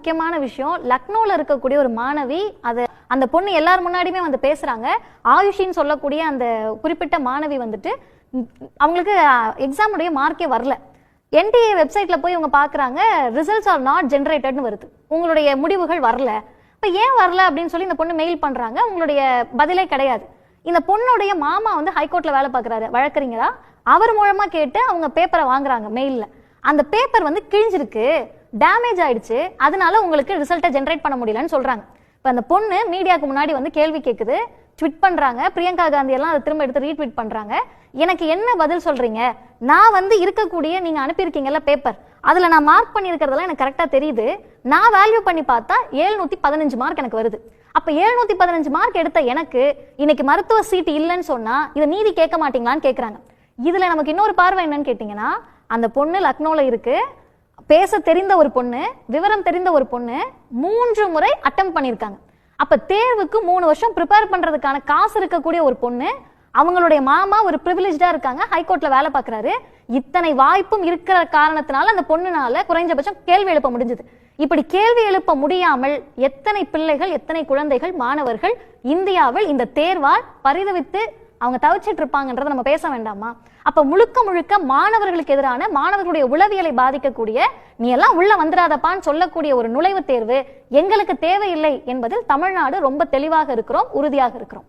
முக்கியமான விஷயம் லக்னோவில் இருக்கக்கூடிய ஒரு மாணவி அது அந்த பொண்ணு எல்லார் முன்னாடியுமே வந்து பேசுகிறாங்க ஆயுஷின்னு சொல்லக்கூடிய அந்த குறிப்பிட்ட மாணவி வந்துட்டு அவங்களுக்கு எக்ஸாமுடைய மார்க்கே வரல. என்டிஏ வெப்சைட்ல போய் இவங்க பார்க்குறாங்க ரிசல்ட்ஸ் ஆர் நாட் ஜென்ரேட்டட்னு வருது. உங்களுடைய முடிவுகள் வரல. இப்போ ஏன் வரல அப்படின்னு சொல்லி இந்த பொண்ணு மெயில் பண்ணுறாங்க உங்களுடைய பதிலே கிடையாது. இந்த பொண்ணுடைய மாமா வந்து ஹைகோர்ட்டில் வேலை பார்க்கறாரு வழக்கறிஞரா? அவர் மூலமாக கேட்டு அவங்க பேப்பரை வாங்குறாங்க மெயில்ல அந்த பேப்பர் வந்து கிழிஞ்சிருக்கு. டேமேஜ் ஆயிடுச்சு. அதனால உங்களுக்கு ரிசல்ட்டை ஜென்ரேட் பண்ண முடியலன்னு சொல்றாங்க. இப்போ அந்த பொண்ணு மீடியாவுக்கு முன்னாடி வந்து கேள்வி கேட்குது ட்விட் பண்ணுறாங்க பிரியங்கா காந்தி எல்லாம் அதை திரும்ப எடுத்து ரீட்வீட் பண்ணுறாங்க எனக்கு என்ன பதில் சொல்கிறீங்க நான் வந்து இருக்கக்கூடிய நீங்கள் அனுப்பியிருக்கீங்கல்ல பேப்பர் அதில் நான் மார்க் பண்ணியிருக்கிறதெல்லாம் எனக்கு கரெக்டாக தெரியுது. நான் வேல்யூ பண்ணி பார்த்தா ஏழ்நூற்றி பதினஞ்சு மார்க் எனக்கு வருது. அப்போ ஏழ்நூற்றி பதினஞ்சு மார்க் எடுத்த எனக்கு இன்னைக்கு மருத்துவ சீட்டு இல்லைன்னு சொன்னால் இதை நீதி கேட்க மாட்டீங்களான்னு கேட்குறாங்க இதில் நமக்கு இன்னொரு பார்வை என்னன்னு கேட்டிங்கன்னா அந்த பொண்ணு லக்னோவில் இருக்குது பேச தெரிந்த ஒரு பொண்ணு விவரம் தெரிந்த ஒரு பொண்ணு மூன்று முறை அட்டம் பண்ணியிருக்காங்க அப்ப தேர்வுக்கு மூணு வருஷம் ப்ரிப்பேர் பண்றதுக்கான காசு இருக்கக்கூடிய ஒரு பொண்ணு அவங்களுடைய மாமா ஒரு ப்ரிவிலேஜா இருக்காங்க ஹைகோர்ட்ல வேலை பார்க்கறாரு. இத்தனை வாய்ப்பும் இருக்கிற காரணத்தினால அந்த பொண்ணுனால குறைஞ்சபட்சம் கேள்வி எழுப்ப முடிஞ்சது. இப்படி கேள்வி எழுப்ப முடியாமல் எத்தனை பிள்ளைகள் எத்தனை குழந்தைகள் மாணவர்கள் இந்தியாவில் இந்த தேர்வால் பரிதவித்து அவங்க தவிச்சிட்டு இருப்பாங்கன்றதை நம்ம பேச வேண்டாமா? அப்ப முழுக்க முழுக்க மாணவர்களுக்கு எதிரான மாணவர்களுடைய உளவியலை பாதிக்கக்கூடிய நீ எல்லாம் உள்ள வந்துடாதப்பான்னு சொல்லக்கூடிய ஒரு நுழைவுத் தேர்வு எங்களுக்கு தேவையில்லை என்பதில் தமிழ்நாடு ரொம்ப தெளிவாக இருக்கிறோம் உறுதியாக இருக்கிறோம்.